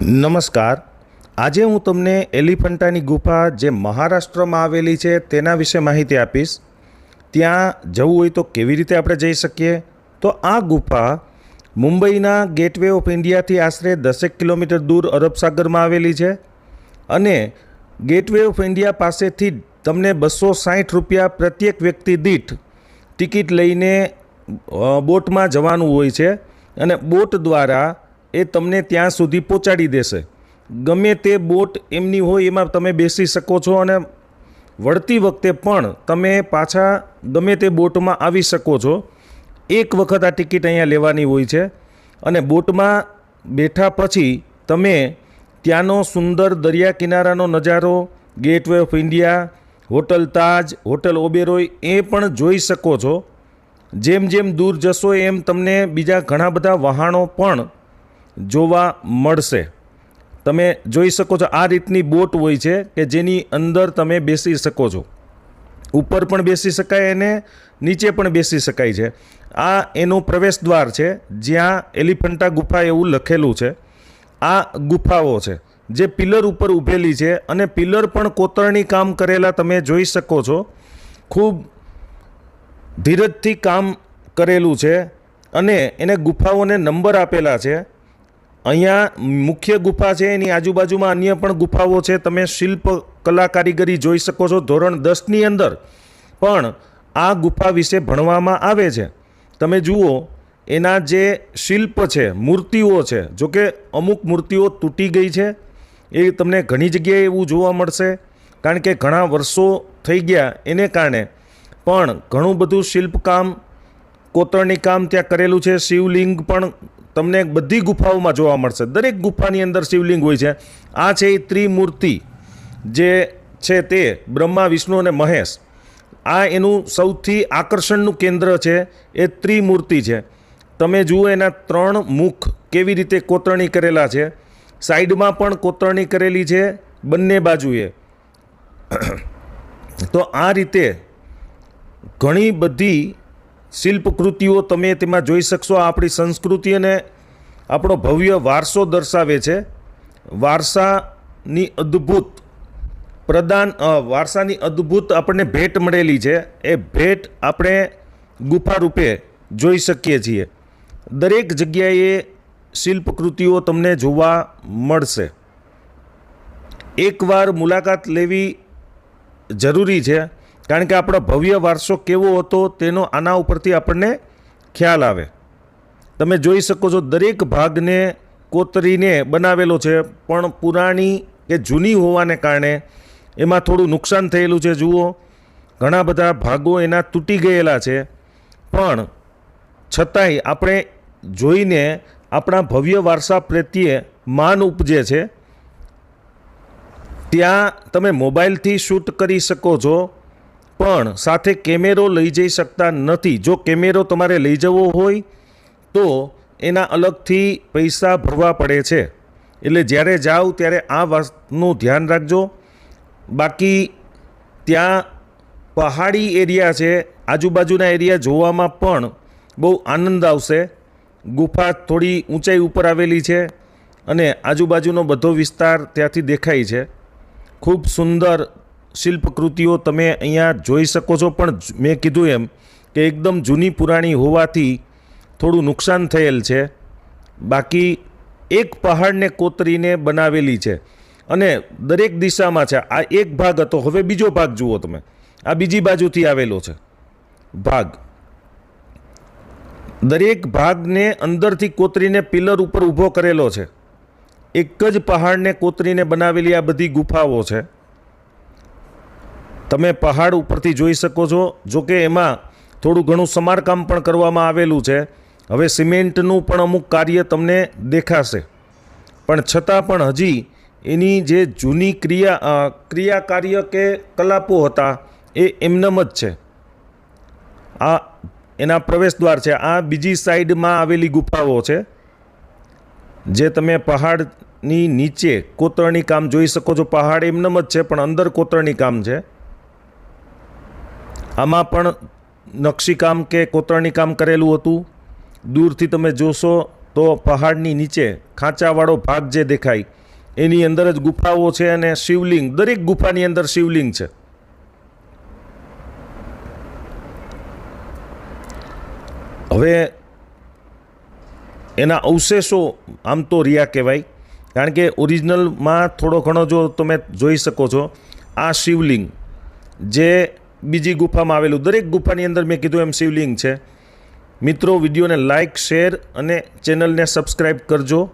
નમસ્કાર. આજે હું તમને એલિફન્ટાની ગુફા જે મહારાષ્ટ્રમાં આવેલી છે તેના વિશે માહિતી આપીશ. ત્યાં જવું હોય તો કેવી રીતે આપણે જઈ શકીએ? તો આ ગુફા મુંબઈના ગેટવે ઓફ ઇન્ડિયાથી આશરે દસેક કિલોમીટર દૂર અરબસાગરમાં આવેલી છે અને ગેટવે ઓફ ઇન્ડિયા પાસેથી તમને બસો સાઠ રૂપિયા પ્રત્યેક વ્યક્તિ દીઠ ટિકિટ લઈને બોટમાં જવાનું હોય છે અને બોટ દ્વારા એ તમને ત્યાં સુધી પહોંચાડી દેશે. ગમે તે બોટ એમની હોય એમાં તમે બેસી શકો છો અને વળતી વખતે પણ તમે પાછા ગમે તે બોટમાં આવી શકો છો. એક વખત આ ટિકિટ અહીંયા લેવાની હોય છે અને બોટમાં બેઠા પછી તમે ત્યાંનો સુંદર દરિયા કિનારાનો નજારો Gateway of India hotel Taj hotel Oberoi એ પણ જોઈ શકો છો. જેમ જેમ દૂર જશો એમ તમને બીજા ઘણા બધા વહાણો પણ જોવા મળશે. તમે જોઈ શકો છો આ રીતની બોટ હોય છે કે જેની અંદર તમે બેસી શકો છો. ઉપર પણ બેસી શકાય અને નીચે પણ બેસી શકાય છે. આ એનું પ્રવેશ દ્વાર છે, જ્યાં એલિફન્ટા ગુફા એવું લખેલું છે. આ ગુફાઓ છે, જે પિલર ઉપર ઊભેલી છે અને પિલર પણ કોતરણી કામ કરેલા તમે જોઈ શકો છો. ખૂબ ધીરજથી કામ કરેલું છે અને એને ગુફાઓને નંબર આપેલા છે. અહીંયા મુખ્ય ગુફા છે, એની આજુબાજુમાં અન્ય પણ ગુફાઓ છે. તમે શિલ્પ કલા કારીગરી જોઈ શકો છો. ધોરણ દસની અંદર પણ આ ગુફા વિશે ભણવામાં આવે છે. તમે જુઓ, એના જે શિલ્પ છે, મૂર્તિઓ છે, જોકે અમુક મૂર્તિઓ તૂટી ગઈ છે. એ તમને ઘણી જગ્યાએ એવું જોવા મળશે, કારણ કે ઘણા વર્ષો થઈ ગયા એને કારણે. પણ ઘણું બધું શિલ્પકામ, કોતરણી કામ ત્યાં કરેલું છે. શિવલિંગ પણ તમને બધી ગુફાઓમાં જોવા મળશે. દરેક ગુફાની અંદર શિવલિંગ હોય છે. આ છે એ ત્રિમૂર્તિ જે છે તે બ્રહ્મા, વિષ્ણુ અને મહેશ. આ એનું સૌથી આકર્ષણનું કેન્દ્ર છે, એ ત્રિમૂર્તિ છે. તમે જુઓ એના ત્રણ મુખ કેવી રીતે કોતરણી કરેલા છે. સાઈડમાં પણ કોતરણી કરેલી છે, બંને બાજુએ. તો આ રીતે ઘણી બધી શિલ્પકૃતિઓ તમે તેમાં જોઈ શકશો. આપણી સંસ્કૃતિ અને આપણો ભવ્ય વારસો દર્શાવે છે. વારસાની અદ્ભુત પ્રદાન વારસાની અદ્ભુત આપણને ભેટ મળેલી છે. એ ભેટ આપણે ગુફા રૂપે જોઈ શકીએ છીએ. દરેક જગ્યાએ શિલ્પકૃતિઓ તમને જોવા મળશે. એકવાર મુલાકાત લેવી જરૂરી છે. કારણ કે આપણો ભવ્ય વારસો કેવો હતો તેનો આના ઉપરથી આપણને ખ્યાલ આવે. તમે જોઈ શકો છો દરેક ભાગને કોતરીને બનાવેલો છે, પણ પુરાણી કે જૂની હોવાને કારણે એમાં થોડું નુકસાન થયેલું છે. જુઓ, ઘણા બધા ભાગો એના તૂટી ગયેલા છે, પણ છતાંય આપણે જોઈને આપણા ભવ્ય વારસા પ્રત્યે માન ઉપજે છે. ત્યાં તમે મોબાઈલથી શૂટ કરી શકો છો. પણ સાથે કેમેરો લઈ જઈ શકતા નથી. જો કેમેરો તમારે લઈ જવો હોય, તો એના અલગથી પૈસા ભરવા પડે છે. એટલે જ્યારે જાઓ ત્યારે આ વાતનું ધ્યાન રાખજો. બાકી ત્યાં પહાડી એરિયા છે. આજુબાજુના એરિયા જોવામાં પણ બહુ આનંદ આવશે. ગુફા થોડી ઊંચાઈ ઉપર આવેલી છે અને આજુબાજુનો બધો વિસ્તાર ત્યાંથી દેખાય છે. ખૂબ સુંદર શિલ્પકૃતિઓ તમે અહીંયા જોઈ શકો છો. પણ મેં કીધું એમ કે એકદમ જૂની પુરાણી હોવાથી થોડું નુકસાન થયેલ છે. બાકી એક પહાડને કોતરીને બનાવેલી છે. અને દરેક દિશામાં છે. આ એક ભાગ હતો. હવે બીજો ભાગ જુઓ તમે. આ બીજી બાજુથી આવેલો છે. ભાગ. દરેક ભાગને અંદરથી કોતરીને પિલર ઉપર ઊભો કરેલો છે. એક જ પહાડને કોતરીને બનાવેલી આ બધી ગુફાઓ છે. તમે પહાડ ઉપરથી જોઈ શકો છો. જો કે એમાં થોડું ઘણું સમારકામ પણ કરવામાં આવેલું છે. હવે સિમેન્ટનું પણ અમુક કાર્ય તમને દેખાશે. પણ છતાં પણ હજી એની જે જૂની ક્રિયા ક્રિયા કાર્ય કે કલાપો હતા એ એમનેમ જ છે. આ એના પ્રવેશદ્વાર છે. આ બીજી સાઈડમાં આવેલી ગુફાઓ છે. જે તમે પહાડની નીચે કોતરણી કામ જોઈ શકો છો. પહાડ એમનેમ જ છે, પણ અંદર કોતરણી કામ છે. આમાં પણ નકશીકામ કે કોતરણી કામ કરેલું હતું. દૂરથી તમે જોશો તો પહાડની નીચે ખાંચાવાળો ભાગ જે દેખાય, એની અંદર જ ગુફાઓ છે અને શિવલિંગ, દરેક ગુફાની અંદર શિવલિંગ છે. હવે એના અવશેષો આમ તો રિયા કહેવાય, કારણ કે ઓરિજિનલમાં થોડો ઘણો જો તમે જોઈ શકો છો, આ શિવલિંગ જે બીજી ગુફામાં આવેલું. દરેક ગુફાની અંદર મેં કીધું એમ શિવલિંગ છે. મિત્રો, વિડીયોને લાઇક શેર અને ચેનલને સબસ્ક્રાઈબ કરજો.